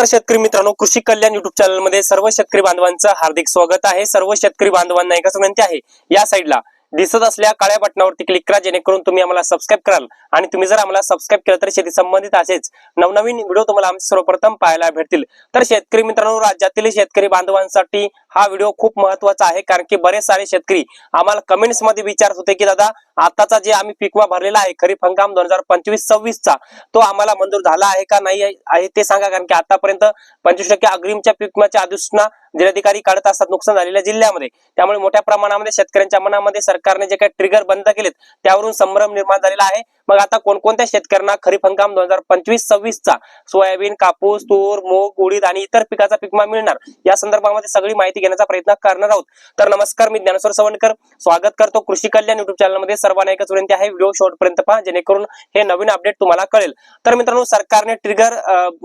नमस्कार शेतकरी मित्रांनो कृषी कल्याण युट्यूब चॅनलमध्ये सर्व शेतकरी बांधवांचं हार्दिक स्वागत आहे. सर्व शेतकरी बांधवांना एकच विनंती आहे या साईडला दिसत असल्या काळ्या बटनावरती क्लिक करा जेणेकरून तुम्ही आम्हाला सबस्क्राईब कराल. आणि तुम्ही जर आम्हाला सबस्क्राईब केलं तर शेती संबंधित असेच नवनवीन व्हिडिओ तुम्हाला आमचे सर्वप्रथम पाहायला भेटतील. तर शेतकरी मित्रांनो राज्यातील शेतकरी बांधवांसाठी हा व्हिडिओ खूप महत्त्वाचा आहे कारण की बरेच सारे शेतकरी आम्हाला कमेंट्समध्ये विचारत होते की दादा आताचा जे आम्ही पिकवा भरलेला आहे खरीप हंगाम दोन हजार पंचवीस सव्वीस चा तो आम्हाला मंजूर झाला आहे का नाही आहे- ते सांगा कारण की आतापर्यंत पंचवीस टक्के अग्रिमच्या पिकवाच्या अधिसूचना जिल्हाधिकारी काढत असतात नुकसान झालेल्या जिल्ह्यामध्ये. त्यामुळे मोठ्या प्रमाणामध्ये शेतकऱ्यांच्या मनामध्ये सरकारने जे काही ट्रिगर बंद केलेत त्यावरून संभ्रम निर्माण झालेला आहे. मग आता कोणकोणत्या शेतकऱ्यांना खरीप हंगाम दोन हजार पंचवीस सव्वीस चा सोयाबीन कापूस तूर मूग उडीद आणि इतर पिकाचा पिकमा मिळणार? या संदर्भामध्ये सगळी माहिती घेण्याचा प्रयत्न करणार आहोत. तर नमस्कार मी ज्ञानेश्वर सवणकर स्वागत करतो कृषी कल्याण युट्यूब चॅनलमध्ये. सर्वांना एकच विनंती आहे व्हिडिओ शेवटपर्यंत पहा जेणेकरून हे नवीन अपडेट तुम्हाला कळेल. तर मित्रांनो सरकारने ट्रिगर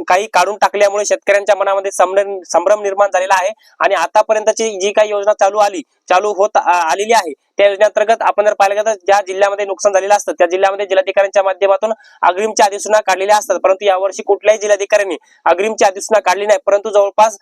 काही काढून टाकल्यामुळे शेतकऱ्यांच्या मनामध्ये संभ्रम निर्माण झालेला आहे. आणि आतापर्यंतची जी काही योजना चालू आली चालू होत आलेली आहे त्या योजनेअंतर्गत आपण जर पाहिलं गेलं तर ज्या जिल्ह्यामध्ये नुकसान झालेलं असतं त्या जिल्ह्यामध्ये जिल्हाधिकाऱ्यांच्या माध्यमातून अग्रिमच्या अधिसूचना काढलेल्या असतात. परंतु यावर्षी कुठल्याही जिल्हाधिकाऱ्यांनी अग्रिमची अधिसूचना काढली नाही. परंतु जवळपास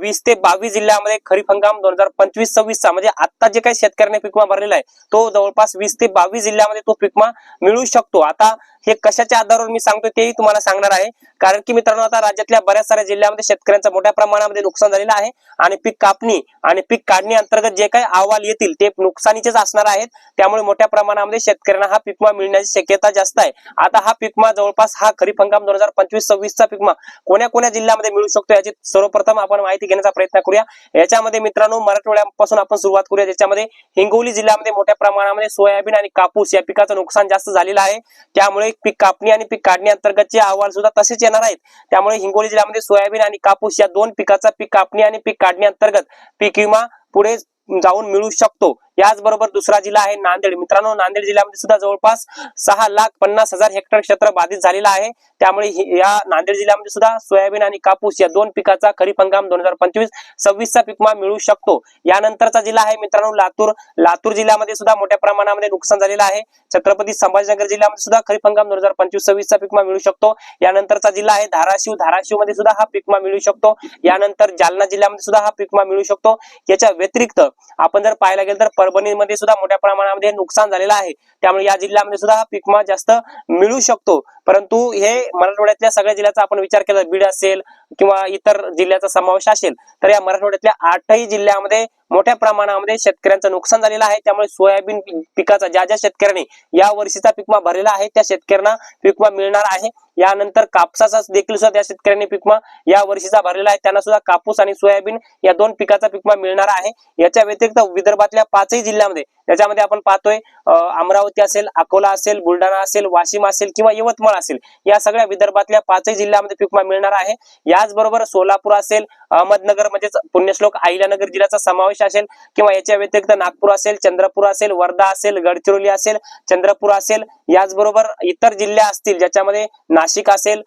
वीस ते बावीस जिल्ह्यामध्ये खरीप हंगाम दोन हजार पंचवीस सव्वीस म्हणजे आता जे काही शेतकऱ्यांनी पिकमा भरलेला आहे तो जवळपास वीस ते बावीस जिल्ह्यामध्ये तो पिकमा मिळू शकतो. आता हे कशाच्या आधारावर मी सांगतो तेही तुम्हाला सांगणार आहे. कारण की मित्रांनो आता राज्यातल्या बऱ्याच साऱ्या जिल्ह्यामध्ये शेतकऱ्यांचं मोठ्या प्रमाणामध्ये नुकसान झालेलं आहे आणि पीक कापणी आणि पीक काढणी अंतर्गत जे काही अहवाल येतील ते नुकसानीचे नुकसानीचेच असणार आहेत त्यामुळे मोठ्या प्रमाणामध्ये शेतकऱ्यांना हा पिकमा मिळण्याची शक्यता जास्त आहे. आता हा पिकमा जवळपास हा खरीप हंगाम दोन हजार पंचवीस सव्वीस पिकमा कोण्या कोण्या जिल्ह्यामध्ये मिळू शकतो याची सर्वप्रथम आपण माहिती घेण्याचा प्रयत्न करूया. याच्यामध्ये मित्रांनो मराठवाड्यापासून आपण सुरुवात करूया ज्याच्यामध्ये हिंगोली जिल्ह्यामध्ये मोठ्या प्रमाणामध्ये सोयाबीन आणि कापूस या पिकाचं नुकसान जास्त झालेलं आहे. त्यामुळे पीक कापणी आणि पीक काढणी अंतर्गतचे अहवाल सुद्धा तसेच येणार आहेत. त्यामुळे हिंगोली जिल्ह्यामध्ये सोयाबीन आणि कापूस या दोन पिकाचा पीक कापणी आणि पीक काढणी अंतर्गत पीक विमा पुढे जाऊन मिळू शकतो. याचबरोबर दुसरा जिल्हा आहे नांदेड. मित्रांनो नांदेड जिल्ह्यामध्ये सुद्धा जवळपास सहा लाख पन्नास हजार हेक्टर क्षेत्र बाधित झालेलं आहे. त्यामुळे या नांदेड जिल्ह्यामध्ये सुद्धा सोयाबीन आणि कापूस या दोन पिकाचा खरीप हंगाम दोन हजार पंचवीस सव्वीसचा पिकमा मिळू शकतो. यानंतरचा जिल्हा आहे मित्रांनो लातूर. लातूर जिल्ह्यामध्ये सुद्धा मोठ्या प्रमाणामध्ये नुकसान झालेलं आहे. छत्रपती संभाजीनगर जिल्ह्यामध्ये सुद्धा खरीप हंगाम दोन हजार पंचवीस सव्वीस चा पिकमा मिळू शकतो. यानंतरचा जिल्हा आहे धाराशिव. धाराशिवमध्ये सुद्धा हा पिकमा मिळू शकतो. यानंतर जालना जिल्ह्यामध्ये सुद्धा हा पिकमा मिळू शकतो. याच्या व्यतिरिक्त आपण जर पाहायला गेलं तर परभणीमध्ये सुद्धा मोठ्या प्रमाणामध्ये नुकसान झालेलं आहे. त्यामुळे या जिल्ह्यामध्ये सुद्धा हा पिकमा जास्त मिळू शकतो. परंतु हे मराठवाड्यातल्या सगळ्या जिल्ह्याचा आपण विचार केला बीड असेल किंवा इतर जिल्ह्याचा समावेश असेल तर या मराठवाड्यातल्या आठही जिल्ह्यामध्ये मोठ्या प्रमाणामध्ये शेतकऱ्यांचं नुकसान झालेलं आहे. त्यामुळे सोयाबीन पिकाचा ज्या ज्या शेतकऱ्यांनी या वर्षीचा पिकमा भरलेला आहे त्या शेतकऱ्यांना पिकमा मिळणार आहे. यानंतर कापसाचा देखील सुद्धा त्या शेतकऱ्यांनी पिकमा या वर्षीचा भरलेला आहे. त्यांना सुद्धा कापूस आणि सोयाबीन या दोन पिकाचा पिकमा मिळणार आहे. याच्या व्यतिरिक्त विदर्भातल्या पाचही जिल्ह्यामध्ये त्याच्यामध्ये आपण पाहतोय अं, अमरावती असेल अकोला असेल बुलढाणा असेल वाशिम असेल किंवा यवतमाळ असेल. या सगळ्या विदर्भातल्या पाचही जिल्ह्यामध्ये पिकमा मिळणार आहे. याचबरोबर सोलापूर असेल अहमदनगर म्हणजेच पुण्यश्लोक अहिल्यानगर जिल्ह्याचा समावेश असेल किंवा याच्या व्यतिरिक्त नागपूर असेल चंद्रपूर असेल वर्धा असेल गडचिरोली असेल चंद्रपूर असेल. याचबरोबर इतर जिल्हे असतील ज्याच्यामध्ये नाशिक असेल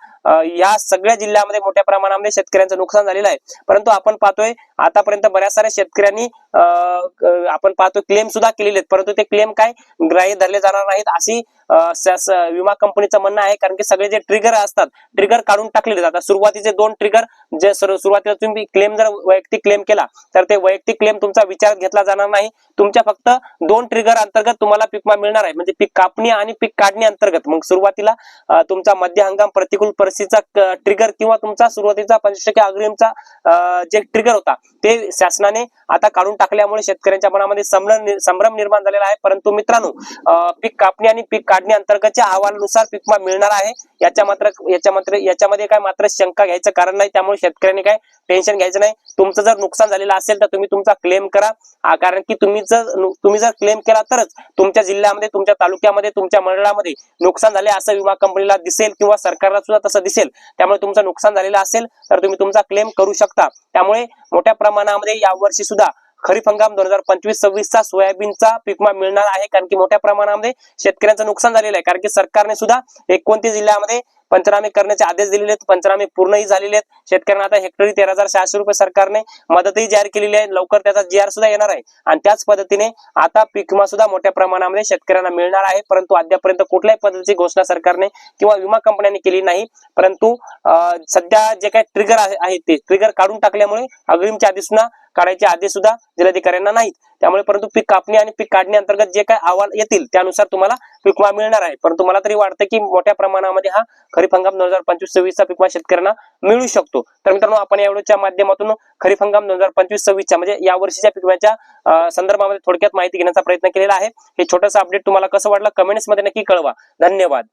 या सगळ्या जिल्ह्यामध्ये मोठ्या प्रमाणामध्ये शेतकऱ्यांचं नुकसान झालेलं आहे. परंतु आपण पाहतोय आतापर्यंत बऱ्याच साऱ्या शेतकऱ्यांनी आपण पाहतो क्लेम सुद्धा केलेले आहेत. परंतु ते क्लेम काय? ग्राह्य धरले जाणार नाहीत अशी विमा कंपनीचं म्हणणं आहे. कारण की सगळे जे ट्रिगर असतात ट्रिगर काढून टाकलेले जातात सुरुवातीचे दोन ट्रिगर जे सुरुवातीला तुम्ही क्लेम जर वैयक्तिक क्लेम केला तर ते वैयक्तिक क्लेम तुमचा विचार घेतला जाणार नाही. तुमच्या फक्त दोन ट्रिगर अंतर्गत तुम्हाला पीक मिळणार आहे. म्हणजे पीक कापणी आणि पीक काढणी अंतर्गत. मग सुरुवातीला तुमचा मध्य हंगाम प्रतिकूल परिस्थिती परिस्थितीचा ट्रिगर किंवा तुमचा सुरुवातीचा पंचवीस टक्के अग्रिमचा जे ट्रिगर होता ते शासनाने आता काढून टाकल्यामुळे शेतकऱ्यांच्या मनामध्ये संभ्रम संभ्रम निर्माण झालेला आहे. परंतु मित्रांनो पीक कापणी आणि पीक काढणी अंतर्गतच्या अहवालानुसार पीकमा मिळणार आहे. याच्या मात्र याच्या मात्र याच्यामध्ये काय मात्र शंका घ्यायचं कारण नाही. त्यामुळे शेतकऱ्यांनी काय टेन्शन घ्यायचं नाही. तुमचं जर नुकसान झालेलं असेल तर तुम्ही तुमचा क्लेम करा. कारण की तुम्ही जर तुम्ही जर क्लेम केला तरच तुमच्या जिल्ह्यामध्ये तुमच्या तालुक्यामध्ये तुमच्या मंडळामध्ये नुकसान झाले असं विमा कंपनीला दिसेल किंवा सरकारला सुद्धा तसं दिसेल. त्यामुळे तुमचं नुकसान झालेलं असेल तर तुम्ही तुमचा क्लेम करू शकता. त्यामुळे मोठ्या प्रमाणामध्ये यावर्षी सुद्धा खरीप हंगाम दोन हजार पंचवीस सव्वीस चा सोयाबीनचा पिकमा मिळणार आहे. कारण की मोठ्या प्रमाणामध्ये शेतकऱ्यांचं नुकसान झालेलं आहे. कारण की सरकारने सुद्धा एकोणतीस जिल्ह्यामध्ये पंचनामे करण्याचे आदेश दिलेले आहेत. पंचनामे पूर्णही झालेले आहेत. शेतकऱ्यांना आता हेक्टरी तेरा हजार सहाशे रुपये सरकारने मदतही जाहीर केलेली आहे. लवकर त्याचा जी आर सुद्धा येणार आहे. आणि त्याच पद्धतीने आता पीक विमा सुद्धा मोठ्या प्रमाणामध्ये शेतकऱ्यांना मिळणार आहे. परंतु अद्यापर्यंत कुठल्याही पद्धतीची घोषणा सरकारने किंवा विमा कंपन्यांनी केली नाही. परंतु अं, सध्या जे काही ट्रिगर आहेत ते ट्रिगर काढून टाकल्यामुळे अग्रिमच्या आधी सुद्धा काढायचे आदेश सुद्धा जिल्हाधिकाऱ्यांना नाहीत. त्यामुळे परंतु पीक कापणी आणि पीक काढणी अंतर्गत जे काही अहवाल येतील त्यानुसार तुम्हाला पीक विमा मिळणार आहे. परंतु मला तरी वाटतं की मोठ्या प्रमाणामध्ये हा खरीप हंगाम दोन हजार पंचवीस सव्वीसचा पीक विमा शेतकऱ्यांना मिळू शकतो. तर मित्रांनो आपण या व्हिडिओच्या माध्यमातून खरीप हंगाम दोन हजार पंचवीस सव्वीसच्या म्हणजे या वर्षीच्या पीक विम्याच्या संदर्भामध्ये थोडक्यात माहिती घेण्याचा प्रयत्न केलेला आहे. हे छोटंसं अपडेट तुम्हाला कसं वाटलं कमेंट्समध्ये नक्की कळवा. धन्यवाद.